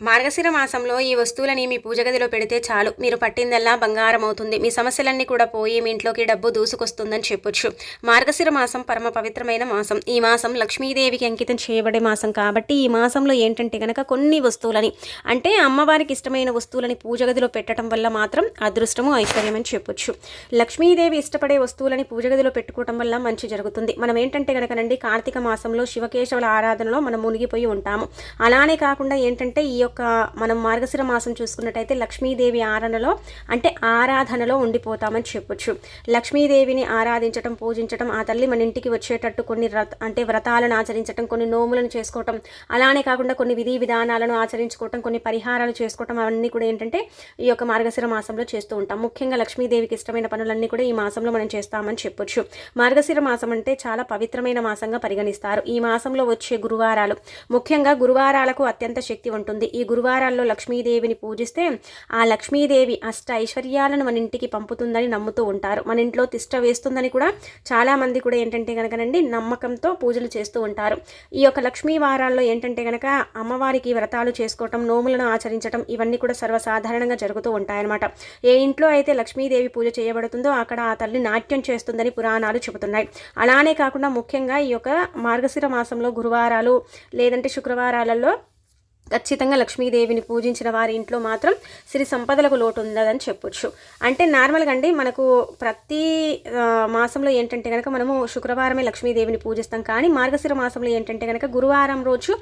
మార్గశిర మాసంలో ఈ వస్తువులని మీ పూజ గదిలో పెడితే చాలు. మీరు పట్టిందల్లా బంగారం అవుతుంది మీ సమస్యలన్నీ కూడా పోయి మీ ఇంట్లోకి డబ్బు దూసుకొస్తుందని చెప్పొచ్చు. మార్గశిర మాసం పరమ పవిత్రమైన మాసం. ఈ మాసం లక్ష్మీదేవికి అంకితం చేయబడే మాసం కాబట్టి ఈ మాసంలో ఏంటంటే కనుక కొన్ని వస్తువులని అంటే అమ్మవారికి ఇష్టమైన వస్తువులని పూజ గదిలో పెట్టడం వల్ల మాత్రం అదృష్టము ఐశ్వర్యం అని చెప్పొచ్చు. లక్ష్మీదేవి ఇష్టపడే వస్తువులని పూజ గదిలో పెట్టుకోవడం వల్ల మంచి జరుగుతుంది. మనం ఏంటంటే కనుకనండి కార్తీక మాసంలో శివకేశవుల ఆరాధనలో మనం మునిగిపోయి ఉంటాము. అలానే కాకుండా ఏంటంటే ఈ యొక్క మనం మార్గశిర మాసం చూసుకున్నట్టయితే లక్ష్మీదేవి ఆరాధనలో అంటే ఆరాధనలో ఉండిపోతామని చెప్పొచ్చు. లక్ష్మీదేవిని ఆరాధించటం పూజించటం ఆ తల్లి మన ఇంటికి వచ్చేటట్టు కొన్ని వ్రత అంటే వ్రతాలను ఆచరించటం కొన్ని నోములను చేసుకోవటం అలానే కాకుండా కొన్ని విధి విధానాలను ఆచరించుకోవటం కొన్ని పరిహారాలు చేసుకోవటం అవన్నీ కూడా ఏంటంటే ఈ యొక్క మార్గశిర మాసంలో చేస్తూ ఉంటాం. ముఖ్యంగా లక్ష్మీదేవికి ఇష్టమైన పనులన్నీ కూడా ఈ మాసంలో మనం చేస్తామని చెప్పొచ్చు. మార్గశిర మాసం అంటే చాలా పవిత్రమైన మాసంగా పరిగణిస్తారు. ఈ మాసంలో వచ్చే గురువారాలు ముఖ్యంగా గురువారాలకు అత్యంత శక్తి ఉంటుంది. ఈ గురువారాల్లో లక్ష్మీదేవిని పూజిస్తే ఆ లక్ష్మీదేవి అష్ట ఐశ్వర్యాలను మన ఇంటికి పంపుతుందని నమ్ముతూ ఉంటారు. మన ఇంట్లో తిష్ట వేస్తుందని కూడా చాలామంది కూడా ఏంటంటే కనుకనండి నమ్మకంతో పూజలు చేస్తూ ఉంటారు. ఈ యొక్క లక్ష్మీ వారాల్లో ఏంటంటే కనుక అమ్మవారికి వ్రతాలు చేసుకోవటం నోములను ఆచరించడం ఇవన్నీ కూడా సర్వసాధారణంగా జరుగుతూ ఉంటాయన్నమాట. ఏ ఇంట్లో అయితే లక్ష్మీదేవి పూజ చేయబడుతుందో అక్కడ ఆ తల్లి నాట్యం చేస్తుందని పురాణాలు చెబుతున్నాయి. అలానే కాకుండా ముఖ్యంగా ఈ యొక్క మార్గశిర మాసంలో గురువారాలు లేదంటే శుక్రవారాలలో ఖచ్చితంగా లక్ష్మీదేవిని పూజించిన వారి ఇంట్లో మాత్రం సిరి సంపదలకు లోటు ఉండదని చెప్పొచ్చు. అంటే నార్మల్గా అండి మనకు ప్రతి మాసంలో ఏంటంటే కనుక మనము శుక్రవారమే లక్ష్మీదేవిని పూజిస్తాం. కానీ మార్గశిర మాసంలో ఏంటంటే కనుక గురువారం రోజు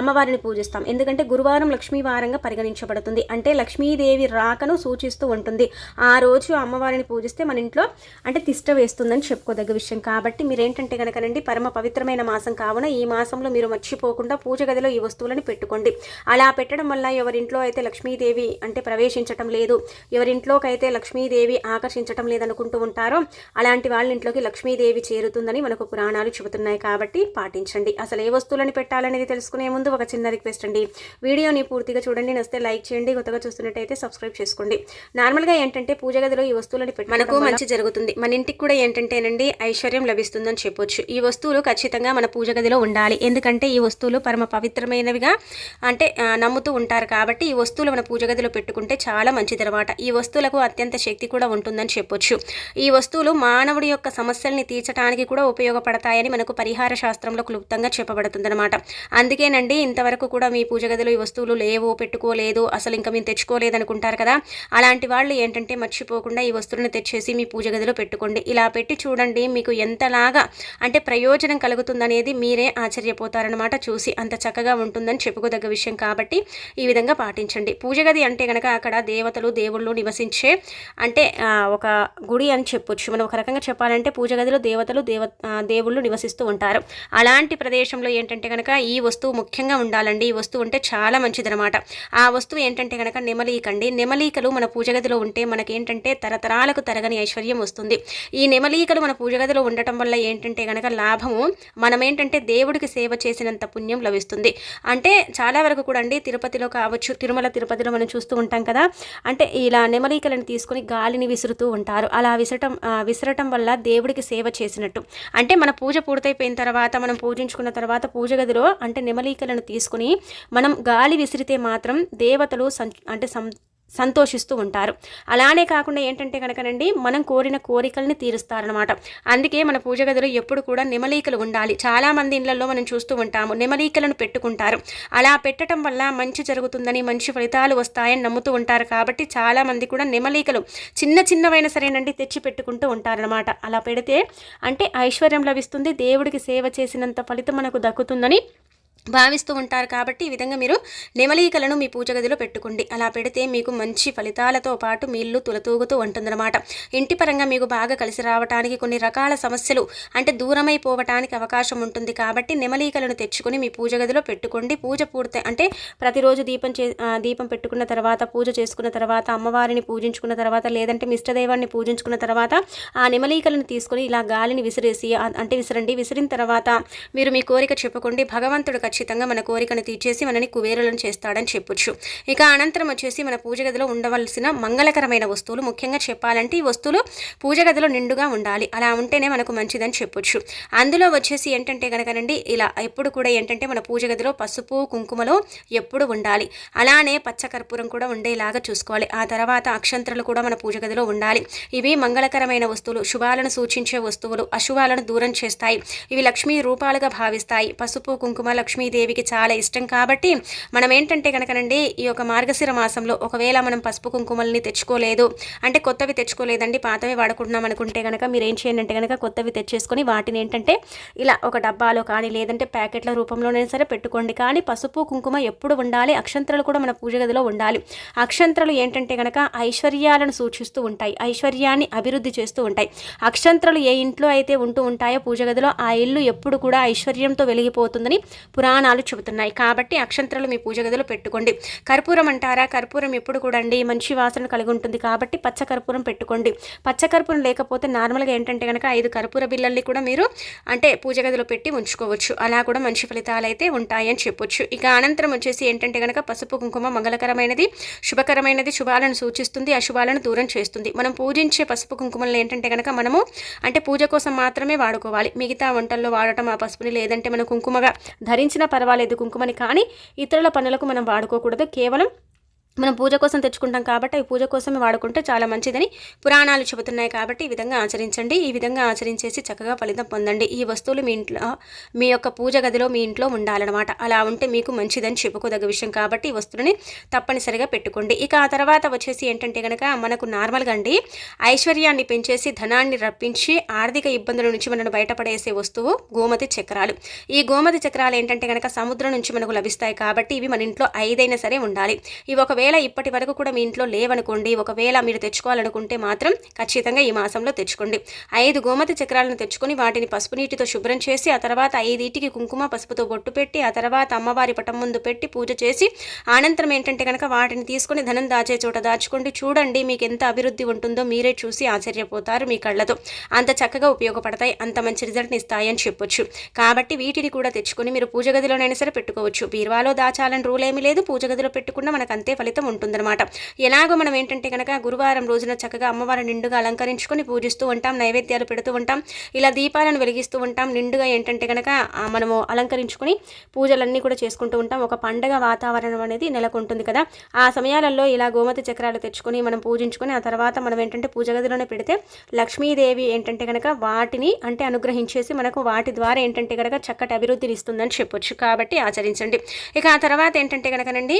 అమ్మవారిని పూజిస్తాం. ఎందుకంటే గురువారం లక్ష్మీవారంగా పరిగణించబడుతుంది. అంటే లక్ష్మీదేవి రాకను సూచిస్తూ ఉంటుంది. ఆ రోజు అమ్మవారిని పూజిస్తే మన ఇంట్లో అంటే తిష్ట వేస్తుందని చెప్పుకోదగ్గ విషయం. కాబట్టి మీరు ఏంటంటే కనుకనండి పరమ పవిత్రమైన మాసం కావున ఈ మాసంలో మీరు మర్చిపోకుండా పూజ గదిలో ఈ వస్తువులను పెట్టుకోండి. అలా పెట్టడం వల్ల ఎవరింట్లో అయితే లక్ష్మీదేవి అంటే ప్రవేశించటం లేదు ఎవరింట్లోకి అయితే లక్ష్మీదేవి ఆకర్షించటం లేదనుకుంటూ ఉంటారో అలాంటి వాళ్ళ ఇంట్లోకి లక్ష్మీదేవి చేరుతుందని మనకు పురాణాలు చెబుతున్నాయి కాబట్టి పాటించండి. అసలు ఏ వస్తువులని పెట్టాలనేది తెలుసుకునే ముందు ఒక చిన్న రిక్వెస్ట్ అండి. వీడియోని పూర్తిగా చూడండి నస్తే లైక్ చేయండి కొత్తగా చూస్తున్నట్టయితే సబ్స్క్రైబ్ చేసుకోండి. నార్మల్గా ఏంటంటే పూజ గదిలో ఈ వస్తువులని పెట్టి మనకు మంచి జరుగుతుంది. మన ఇంటికి కూడా ఏంటంటేనండి ఐశ్వర్యం లభిస్తుందని చెప్పొచ్చు. ఈ వస్తువులు ఖచ్చితంగా మన పూజ గదిలో ఉండాలి. ఎందుకంటే ఈ వస్తువులు పరమ పవిత్రమైనవిగా అంటే అంటే నమ్ముతూ ఉంటారు కాబట్టి ఈ వస్తువులు మన పూజ గదిలో పెట్టుకుంటే చాలా మంచిదన్నమాట ఈ వస్తువులకు అత్యంత శక్తి కూడా ఉంటుందని చెప్పొచ్చు. ఈ వస్తువులు మానవుడి యొక్క సమస్యల్ని తీర్చడానికి కూడా ఉపయోగపడతాయని మనకు పరిహార శాస్త్రంలో క్లుప్తంగా చెప్పబడుతుందన్నమాట. అందుకేనండి ఇంతవరకు కూడా మీ పూజ గదిలో ఈ వస్తువులు లేవు పెట్టుకోలేదు అసలు ఇంకా మేము తెచ్చుకోలేదు అనుకుంటారు కదా? అలాంటి వాళ్ళు ఏంటంటే మర్చిపోకుండా ఈ వస్తువులను తెచ్చేసి మీ పూజ గదిలో పెట్టుకోండి. ఇలా పెట్టి చూడండి మీకు ఎంతలాగా అంటే ప్రయోజనం కలుగుతుందనేది మీరే ఆశ్చర్యపోతారనమాట చూసి అంత చక్కగా ఉంటుందని చెప్పుకోదగ్గ విషయం కాబట్టి ఈ విధంగా పాటించండి. పూజ గది అంటే కనుక అక్కడ దేవతలు దేవుళ్ళు నివసించే అంటే ఒక గుడి అని చెప్పొచ్చు. మనం ఒక రకంగా చెప్పాలంటే పూజ గదిలో దేవతలు దేవ దేవుళ్ళు నివసిస్తూ ఉంటారు. అలాంటి ప్రదేశంలో ఏంటంటే కనుక ఈ వస్తువు ముఖ్యంగా ఉండాలండి. ఈ వస్తువు ఉంటే చాలా మంచిదనమాట ఆ వస్తువు ఏంటంటే కనుక నెమలీకండి. నెమలీకలు మన పూజ గదిలో ఉంటే మనకేంటంటే తరతరాలకు తరగని ఐశ్వర్యం వస్తుంది. ఈ నెమలీకలు మన పూజ గదిలో ఉండటం వల్ల ఏంటంటే కనుక లాభము మనమేంటంటే దేవుడికి సేవ చేసినంత పుణ్యం లభిస్తుంది. అంటే చాలా వరకు కూడా అండి. తిరుపతిలో కావచ్చు తిరుమల తిరుపతిలో మనం చూస్తూ ఉంటాం కదా. అంటే ఇలా నెమలికలను తీసుకొని గాలిని విసురుతూ ఉంటారు. అలా విసరటం విసరటం వల్ల దేవుడికి సేవ చేసినట్టు. అంటే మన పూజ పూర్తయిపోయిన తర్వాత మనం పూజించుకున్న తర్వాత పూజ గదిలో అంటే నెమలికలను తీసుకుని మనం గాలి విసిరితే మాత్రం దేవతలు అంటే సం సంతోషిస్తూ ఉంటారు. అలానే కాకుండా ఏంటంటే కనుకనండి మనం కోరిన కోరికల్ని తీరుస్తారనమాట అందుకే మన పూజ గదిలో ఎప్పుడు కూడా నెమలీకలు ఉండాలి. చాలా మంది ఇళ్ళలో మనం చూస్తూ ఉంటాము నెమలీకలను పెట్టుకుంటారు. అలా పెట్టడం వల్ల మంచి జరుగుతుందని మంచి ఫలితాలు వస్తాయని నమ్ముతూ ఉంటారు. కాబట్టి చాలా మంది కూడా నెమలీకలు చిన్న చిన్నవైన సరేనండి తెచ్చి పెట్టుకుంటూ ఉంటారనమాట అలా పెడితే అంటే ఐశ్వర్యం లభిస్తుంది దేవుడికి సేవ చేసినంత ఫలితం మనకు దక్కుతుందని భావిస్తూ ఉంటారు కాబట్టి ఈ విధంగా మీరు నెమలీకలను మీ పూజ గదిలో పెట్టుకోండి. అలా పెడితే మీకు మంచి ఫలితాలతో పాటు మీ ఇల్లు తులతూగుతూ ఉంటుందన్నమాట. ఇంటి పరంగా మీకు బాగా కలిసి రావడానికి కొన్ని రకాల సమస్యలు అంటే దూరమైపోవటానికి అవకాశం ఉంటుంది కాబట్టి నెమలీకలను తెచ్చుకొని మీ పూజ గదిలో పెట్టుకోండి. పూజ పూర్తి అంటే ప్రతిరోజు దీపం చే దీపం పెట్టుకున్న తర్వాత పూజ చేసుకున్న తర్వాత అమ్మవారిని పూజించుకున్న తర్వాత లేదంటే మీ పూజించుకున్న తర్వాత ఆ నెమలీకలను తీసుకొని ఇలా గాలిని విసిరేసి అంటే విసిరండి. విసిరిన తర్వాత మీరు మీ కోరిక చెప్పుకోండి. భగవంతుడు ఖచ్చితంగా మన కోరికను తీర్చేసి మనని కుబేరులను చేస్తాడని చెప్పొచ్చు. ఇక అనంతరం వచ్చేసి మన పూజ గదిలో ఉండవలసిన మంగళకరమైన వస్తువులు ముఖ్యంగా చెప్పాలంటే ఈ వస్తువులు పూజ గదిలో నిండుగా ఉండాలి. అలా ఉంటేనే మనకు మంచిదని చెప్పొచ్చు. అందులో వచ్చేసి ఏంటంటే కనుకనండి ఇలా ఎప్పుడు కూడా ఏంటంటే మన పూజ గదిలో పసుపు కుంకుమలో ఎప్పుడు ఉండాలి. అలానే పచ్చకర్పూరం కూడా ఉండేలాగా చూసుకోవాలి. ఆ తర్వాత అక్షంతరలు కూడా మన పూజ గదిలో ఉండాలి. ఇవి మంగళకరమైన వస్తువులు శుభాలను సూచించే వస్తువులు అశుభాలను దూరం చేస్తాయి. ఇవి లక్ష్మీ రూపాలుగా భావిస్తాయి. పసుపు కుంకుమ లక్ష్మీదేవికి చాలా ఇష్టం కాబట్టి మనం ఏంటంటే కనుకనండి ఈ యొక్క మార్గశిర మాసంలో ఒకవేళ మనం పసుపు కుంకుమల్ని తెచ్చుకోలేదు అంటే కొత్తవి తెచ్చుకోలేదండి పాతవి వాడుకుంటున్నాం అనుకుంటే కనుక మీరు ఏం చేయండి అంటే కనుక కొత్తవి తెచ్చేసుకొని వాటిని ఏంటంటే ఇలా ఒక డబ్బాలో కానీ లేదంటే ప్యాకెట్ల రూపంలోనే సరే పెట్టుకోండి. కానీ పసుపు కుంకుమ ఎప్పుడు ఉండాలి? అక్షంతరాలు కూడా మన పూజ గదిలో ఉండాలి. అక్షంతరాలు ఏంటంటే కనుక ఐశ్వర్యాలను సూచిస్తూ ఉంటాయి ఐశ్వర్యాన్ని అభివృద్ధి చేస్తూ ఉంటాయి. అక్షంతరాలు ఏ ఇంట్లో అయితే ఉంటూ ఉంటాయో పూజ గదిలో ఆ ఇల్లు ఎప్పుడు కూడా ఐశ్వర్యంతో వెలిగిపోతుందని పురాణాలు చెబుతున్నాయి. కాబట్టి అక్షంతరాలు మీ పూజ గదిలో పెట్టుకోండి. కర్పూరం అంటారా? కర్పూరం ఎప్పుడు కూడా అండి మంచి వాసన కలిగి ఉంటుంది. కాబట్టి పచ్చ కర్పూరం పెట్టుకోండి. పచ్చ కర్పూరం లేకపోతే నార్మల్గా ఏంటంటే కనుక ఐదు కర్పూర బిల్లల్ని కూడా మీరు అంటే పూజ గదిలో పెట్టి ఉంచుకోవచ్చు. అలా కూడా మంచి ఫలితాలు అయితే ఉంటాయని చెప్పొచ్చు. ఇక అనంతరం వచ్చేసి ఏంటంటే కనుక పసుపు కుంకుమ మంగళకరమైనది శుభకరమైనది శుభాలను సూచిస్తుంది. అశుభాలను దూరం చేస్తుంది. మనం పూజించే పసుపు కుంకుమలను ఏంటంటే కనుక మనము అంటే పూజ కోసం మాత్రమే వాడుకోవాలి. మిగతా వంటల్లో వాడటం ఆ పసుపుని లేదంటే మనం కుంకుమగా ధరించిన పర్వాలేదు కుంకుమని కానీ ఇతరుల పనులకు మనం వాడుకోకూడదు. కేవలం మనం పూజ కోసం తెచ్చుకుంటాం కాబట్టి అవి పూజ కోసమే వాడుకుంటే చాలా మంచిదని పురాణాలు చెబుతున్నాయి కాబట్టి ఈ విధంగా ఆచరించండి. ఈ విధంగా ఆచరించేసి చక్కగా ఫలితం పొందండి. ఈ వస్తువులు మీ ఇంట్లో మీ యొక్క పూజ గదిలో మీ ఇంట్లో ఉండాలన్నమాట. అలా ఉంటే మీకు మంచిదని చెప్పుకోదగ్గ విషయం కాబట్టి ఈ వస్తువుని తప్పనిసరిగా పెట్టుకోండి. ఇక ఆ తర్వాత వచ్చేసి ఏంటంటే కనుక మనకు నార్మల్గా అండి ఐశ్వర్యాన్ని పెంచేసి ధనాన్ని రప్పించి ఆర్థిక ఇబ్బందుల నుంచి మనను బయటపడేసే వస్తువు గోమతి చక్రాలు. ఈ గోమతి చక్రాలు ఏంటంటే కనుక సముద్రం నుంచి మనకు లభిస్తాయి కాబట్టి ఇవి మన ఇంట్లో ఐదైనా సరే ఉండాలి. ఇవి ఒక ఒకవేళ ఇప్పటి వరకు కూడా మీ ఇంట్లో లేవనుకోండి ఒకవేళ మీరు తెచ్చుకోవాలనుకుంటే మాత్రం ఖచ్చితంగా ఈ మాసంలో తెచ్చుకోండి. ఐదు గోమతి చక్రాలను తెచ్చుకొని వాటిని పసుపు నీటితో శుభ్రం చేసి ఆ తర్వాత ఐదింటికి కుంకుమ పసుపుతో బొట్టు పెట్టి ఆ తర్వాత అమ్మవారి పటం ముందు పెట్టి పూజ చేసి అనంతరం ఏంటంటే కనుక వాటిని తీసుకొని ధనం దాచే చోట దాచుకోండి. చూడండి మీకు ఎంత అభివృద్ధి ఉంటుందో మీరే చూసి ఆశ్చర్యపోతారు మీ కళ్ళతో. అంత చక్కగా ఉపయోగపడతాయి అంత మంచి రిజల్ట్ని ఇస్తాయని చెప్పొచ్చు. కాబట్టి వీటిని కూడా తెచ్చుకొని మీరు పూజ గదిలోనైనా సరే పెట్టుకోవచ్చు. బీరువాలో దాచాలని రూల్ ఏమీ లేదు పూజ గదిలో పెట్టుకున్న మనకు అంతే ఫలితం ఫలితం ఉంటుందన్నమాట. ఎలాగో మనం ఏంటంటే కనుక గురువారం రోజున చక్కగా అమ్మవారిని నిండుగా అలంకరించుకొని పూజిస్తూ ఉంటాం నైవేద్యాలు పెడుతూ ఉంటాం ఇలా దీపాలను వెలిగిస్తూ ఉంటాం. నిండుగా ఏంటంటే కనుక మనము అలంకరించుకొని పూజలన్నీ కూడా చేసుకుంటూ ఉంటాం. ఒక పండగ వాతావరణం అనేది నెలకొంటుంది కదా. ఆ సమయాలలో ఇలా గోమతి చక్రాలు తెచ్చుకొని మనం పూజించుకొని ఆ తర్వాత మనం ఏంటంటే పూజ గదిలోనే పెడితే లక్ష్మీదేవి ఏంటంటే కనుక వాటిని అంటే అనుగ్రహించేసి మనకు వాటి ద్వారా ఏంటంటే కనుక చక్కటి అభివృద్ధిని ఇస్తుందని చెప్పొచ్చు. కాబట్టి ఆచరించండి. ఇక ఆ తర్వాత ఏంటంటే కనుకనండి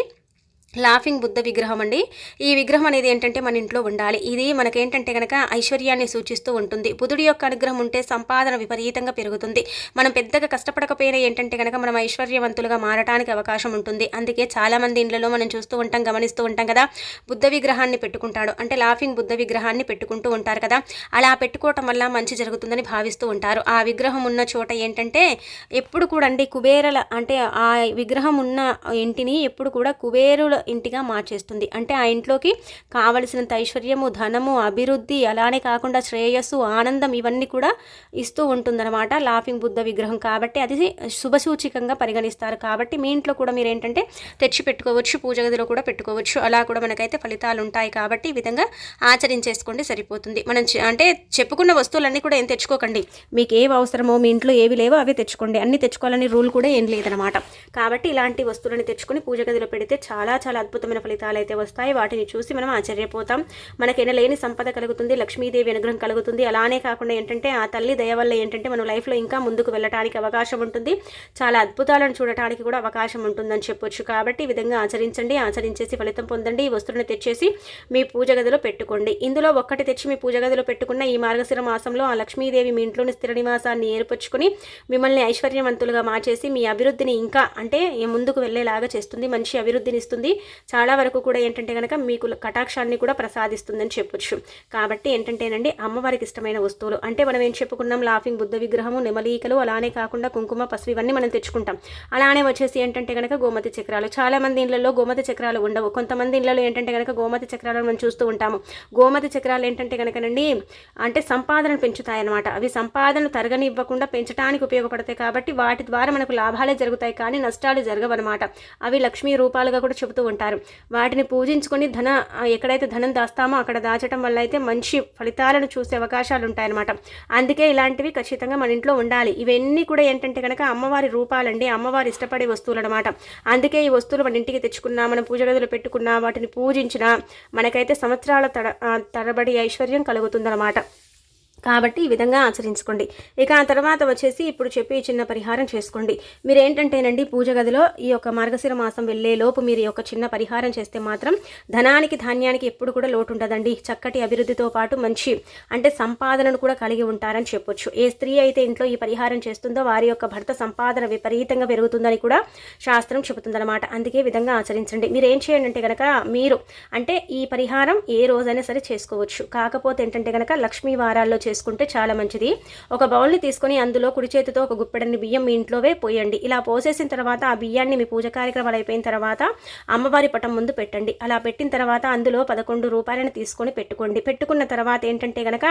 లాఫింగ్ బుద్ధ విగ్రహం అండి. ఈ విగ్రహం అనేది ఏంటంటే మన ఇంట్లో ఉండాలి. ఇది మనకేంటంటే కనుక ఐశ్వర్యాన్ని సూచిస్తూ ఉంటుంది. బుధుడి యొక్క అనుగ్రహం ఉంటే సంపాదన విపరీతంగా పెరుగుతుంది. మనం పెద్దగా కష్టపడకపోయినా ఏంటంటే కనుక మనం ఐశ్వర్యవంతులుగా మారడానికి అవకాశం ఉంటుంది. అందుకే చాలామంది ఇండ్లలో మనం చూస్తూ ఉంటాం గమనిస్తూ ఉంటాం కదా. బుద్ధ విగ్రహాన్ని పెట్టుకుంటాడు. అంటే లాఫింగ్ బుద్ధ విగ్రహాన్ని పెట్టుకుంటూ ఉంటారు కదా. అలా పెట్టుకోవటం వల్ల మంచి జరుగుతుందని భావిస్తూ ఉంటారు. ఆ విగ్రహం ఉన్న చోట ఏంటంటే ఎప్పుడు కూడా అండి కుబేరల అంటే ఆ విగ్రహం ఉన్న ఇంటిని ఎప్పుడు కూడా కుబేరుల ఇంటిగా మార్చేస్తుంది. అంటే ఆ ఇంట్లోకి కావలసినంత ఐశ్వర్యము ధనము అభివృద్ధి అలానే కాకుండా శ్రేయస్సు ఆనందం ఇవన్నీ కూడా ఇస్తూ ఉంటుందన్నమాట లాఫింగ్ బుద్ధ విగ్రహం. కాబట్టి అది శుభసూచికంగా పరిగణిస్తారు. కాబట్టి మీ ఇంట్లో కూడా మీరు ఏంటంటే తెచ్చి పెట్టుకోవచ్చు పూజ గదిలో కూడా పెట్టుకోవచ్చు. అలా కూడా మనకైతే ఫలితాలు ఉంటాయి. కాబట్టి ఈ విధంగా ఆచరించేసుకోండి సరిపోతుంది. మనం అంటే చెప్పుకున్న వస్తువులన్నీ కూడా ఏం తెచ్చుకోకండి. మీకు ఏవి అవసరమో మీ ఇంట్లో ఏవి లేవో అవి తెచ్చుకోండి. అన్ని తెచ్చుకోవాలని రూల్ కూడా ఏం లేదనమాట కాబట్టి ఇలాంటి వస్తువులను తెచ్చుకొని పూజ గదిలో పెడితే చాలా చాలా చాలా అద్భుతమైన ఫలితాలు అయితే వస్తాయి. వాటిని చూసి మనం ఆశ్చర్యపోతాం. మనకి లేని సంపద కలుగుతుంది లక్ష్మీదేవి అనుగ్రహం కలుగుతుంది. అలానే కాకుండా ఏంటంటే ఆ తల్లి దయ వల్ల ఏంటంటే మనం లైఫ్లో ఇంకా ముందుకు వెళ్ళడానికి అవకాశం ఉంటుంది. చాలా అద్భుతాలను చూడటానికి కూడా అవకాశం ఉంటుందని చెప్పొచ్చు. కాబట్టి ఈ విధంగా ఆచరించండి. ఆచరించేసి ఫలితం పొందండి. ఈ వస్తువుని తెచ్చేసి మీ పూజ గదిలో పెట్టుకోండి. ఇందులో ఒక్కటి తెచ్చి మీ పూజ గదిలో పెట్టుకున్న ఈ మార్గశిర మాసంలో ఆ లక్ష్మీదేవి మీ ఇంట్లోని స్థిర నివాసాన్ని ఏర్పరచుకుని మిమ్మల్ని ఐశ్వర్యవంతులుగా మార్చేసి మీ అభివృద్ధిని ఇంకా అంటే ముందుకు వెళ్ళేలాగా చేస్తుంది. మంచి అభివృద్ధిని ఇస్తుంది. చాలా వరకు కూడా ఏంటంటే కనుక మీకు కటాక్షాన్ని కూడా ప్రసాదిస్తుందని చెప్పొచ్చు. కాబట్టి ఏంటంటేనండి అమ్మవారికి ఇష్టమైన వస్తువులు. అంటే మనం ఏం చెప్పుకున్నాం లాఫింగ్ బుద్ధ విగ్రహము నెమలీకలు అలానే కాకుండా కుంకుమ పసుపు ఇవన్నీ మనం తెచ్చుకుంటాం. అలానే వచ్చేసి ఏంటంటే కనుక గోమతి చక్రాలు. చాలా మంది ఇళ్ళలో గోమతి చక్రాలు ఉండవు. కొంతమంది ఇళ్ళలో ఏంటంటే కనుక గోమతి చక్రాలను మనం చూస్తూ ఉంటాము. గోమతి చక్రాలు ఏంటంటే కనుకనండి అంటే సంపాదన పెంచుతాయన్నమాట. అవి సంపాదన తరగనివ్వకుండా పెంచడానికి ఉపయోగపడతాయి కాబట్టి వాటి ద్వారా మనకు లాభాలే జరుగుతాయి కానీ నష్టాలు జరగవన్నమాట. అవి లక్ష్మీ రూపాలుగా కూడా చెబుతూ ఉంటారు. వాటిని పూజించుకొని ధన ఎక్కడైతే ధనం దాస్తామో అక్కడ దాచడం వల్ల అయితే మంచి ఫలితాలను చూసే అవకాశాలు ఉంటాయన్నమాట. అందుకే ఇలాంటివి ఖచ్చితంగా మన ఇంట్లో ఉండాలి. ఇవన్నీ కూడా ఏంటంటే కనుక అమ్మవారి రూపాలండి అమ్మవారి ఇష్టపడే వస్తువులు అనమాట అందుకే ఈ వస్తువులు మన ఇంటికి తెచ్చుకున్నా మన పూజ గదిలో పెట్టుకున్నా వాటిని పూజించినా మనకైతే సంవత్సరాల తడ తరబడి ఐశ్వర్యం కలుగుతుందన్నమాట. కాబట్టి ఈ విధంగా ఆచరించుకోండి. ఇక ఆ తర్వాత వచ్చేసి ఇప్పుడు చెప్పి చిన్న పరిహారం చేసుకోండి. మీరు ఏంటంటేనండి పూజ గదిలో ఈ యొక్క మార్గశిర మాసం వెళ్ళే లోపు మీరు ఈ యొక్క చిన్న పరిహారం చేస్తే మాత్రం ధనానికి ధాన్యానికి ఎప్పుడు కూడా లోటు ఉండదండి చక్కటి అభివృద్ధితో పాటు మంచి అంటే సంపాదనను కూడా కలిగి ఉంటారని చెప్పొచ్చు. ఏ స్త్రీ అయితే ఇంట్లో ఈ పరిహారం చేస్తుందో వారి యొక్క భర్త సంపాదన విపరీతంగా పెరుగుతుందని కూడా శాస్త్రం చెబుతుందన్నమాట. అందుకే విధంగా ఆచరించండి. మీరు ఏం చేయండి అంటే కనుక మీరు అంటే ఈ పరిహారం ఏ రోజైనా సరే చేసుకోవచ్చు. కాకపోతే ఏంటంటే కనుక లక్ష్మీ వారాల్లో చేసుకుంటే చాలా మంచిది. ఒక బౌల్ని తీసుకొని అందులో కుడి చేతితో ఒక గుప్పెడని బియ్యం మీ ఇంట్లోవే పోయండి. ఇలా పోసేసిన తర్వాత ఆ బియ్యాన్ని మీ పూజ కార్యక్రమాలు అయిపోయిన తర్వాత అమ్మవారి పటం ముందు పెట్టండి. అలా పెట్టిన తర్వాత అందులో పదకొండు రూపాయలను తీసుకొని పెట్టుకోండి. పెట్టుకున్న తర్వాత ఏంటంటే గనక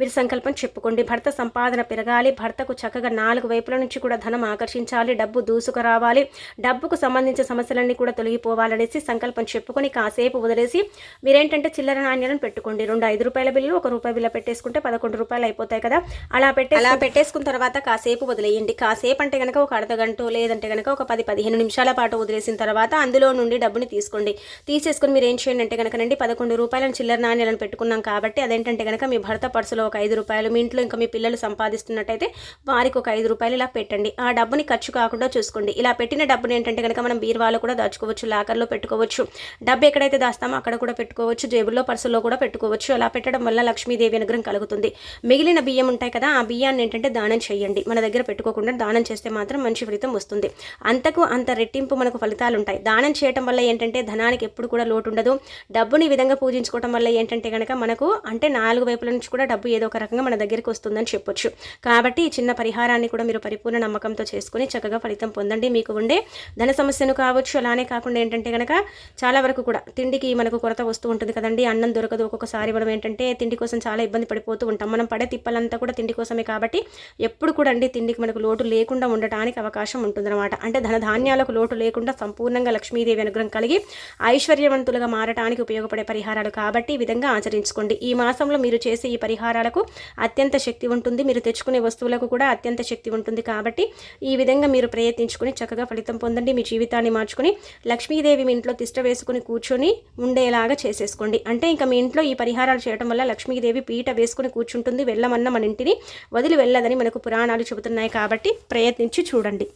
మీరు సంకల్పం చెప్పుకోండి. భర్త సంపాదన పెరగాలి. భర్తకు చక్కగా నాలుగు వైపుల నుంచి కూడా ధనం ఆకర్షించాలి. డబ్బు దూసుకు రావాలి. డబ్బుకు సంబంధించిన సమస్యలన్నీ కూడా తొలగిపోవాలనేసి సంకల్పం చెప్పుకొని కాసేపు వదిలేసి మీరేంటంటే చిల్లర నాణ్యాలను పెట్టుకోండి. రెండు ఐదు రూపాయల బిల్లు ఒక రూపాయి బిల్ల పెట్టేసుకుంటే పదకొండు రూపాయలు అయిపోతాయి కదా. అలా పెట్టే అలా పెట్టేసుకున్న తర్వాత కాసేపు వదిలేయండి. కాసేపు అంటే కనుక ఒక అర్ధ గంట లేదంటే కనుక ఒక పది పదిహేను నిమిషాల పాటు వదిలేసిన తర్వాత అందులో నుండి డబ్బుని తీసుకోండి. తీసేసుకుని మీరు ఏం చేయండి అంటే కనుకనండి పదకొండు రూపాయలను చిల్లర నాణ్యాలను పెట్టుకున్నాం కాబట్టి అదేంటంటే కనుక మీ భర్త పర్సులో ఒక ఐదు రూపాయలు మీ ఇంట్లో ఇంకా మీ పిల్లలు సంపాదిస్తున్నట్టయితే వారికి ఒక ఐదు రూపాయలు ఇలా పెట్టండి. ఆ డబ్బుని ఖర్చు కాకుండా చూసుకోండి. ఇలా పెట్టిన డబ్బుని ఏంటంటే కనుక మనం బీరువాలో కూడా దాచుకోవచ్చు లాకర్లో పెట్టుకోవచ్చు. డబ్బు ఎక్కడైతే దాస్తామో అక్కడ కూడా పెట్టుకోవచ్చు జేబుల్లో పర్సులో కూడా పెట్టుకోవచ్చు. అలా పెట్టడం వల్ల లక్ష్మీదేవి అనుగ్రహం కలుగుతుంది. మిగిలిన బియ్యం ఉంటాయి కదా ఆ బియ్యాన్ని ఏంటంటే దానం చేయండి. మన దగ్గర పెట్టుకోకుండా దానం చేస్తే మాత్రం మంచి ఫలితం వస్తుంది. అంతకు అంత రెట్టింపు మనకు ఫలితాలు ఉంటాయి దానం చేయటం వల్ల ఏంటంటే ధనానికి ఎప్పుడు కూడా లోటు ఉండదు. డబ్బుని ఈ విధంగా పూజించుకోవటం వల్ల ఏంటంటే కనుక మనకు అంటే నాలుగు వైపుల నుంచి కూడా డబ్బు ఏదో ఒక రకంగా మన దగ్గరికి వస్తుందని చెప్పొచ్చు. కాబట్టి ఈ చిన్న పరిహారాన్ని కూడా మీరు పరిపూర్ణ నమ్మకంతో చేసుకుని చక్కగా ఫలితం పొందండి. మీకు ఉండే ధన సమస్యను కావచ్చు అలానే కాకుండా ఏంటంటే కనుక చాలా వరకు కూడా తిండికి మనకు కొరత వస్తూ ఉంటుంది కదండి. అన్నం దొరకదు. ఒక్కొక్కసారి మనం ఏంటంటే తిండి కోసం చాలా ఇబ్బంది పడిపోతూ ఉంటాం. మనం పడే తిప్పలంతా కూడా తిండి కోసమే కాబట్టి ఎప్పుడు కూడా అండి తిండికి మనకు లోటు లేకుండా ఉండటానికి అవకాశం ఉంటుందన్నమాట. అంటే ధనధాన్యాలకు లోటు లేకుండా సంపూర్ణంగా లక్ష్మీదేవి అనుగ్రహం కలిగి ఐశ్వర్యవంతులుగా మారటానికి ఉపయోగపడే పరిహారాలు కాబట్టి ఈ విధంగా ఆచరించుకోండి. ఈ మాసంలో మీరు చేసే ఈ పరిహారాలకు అత్యంత శక్తి ఉంటుంది. మీరు తెచ్చుకునే వస్తువులకు కూడా అత్యంత శక్తి ఉంటుంది కాబట్టి ఈ విధంగా మీరు ప్రయత్నించుకుని చక్కగా ఫలితం పొందండి. మీ జీవితాన్ని మార్చుకుని లక్ష్మీదేవి మీ ఇంట్లో తిష్ట వేసుకుని కూర్చొని ఉండేలాగా చేసేసుకోండి. అంటే ఇంకా మీ ఇంట్లో ఈ పరిహారాలు చేయడం వల్ల లక్ష్మీదేవి పీట వేసుకుని కూర్చుంటుంది. వెళ్ళమన్న మన ఇంటిని వదిలి వెళ్ళదని మనకు పురాణాలు చెబుతున్నాయి కాబట్టి ప్రయత్నించి చూడండి.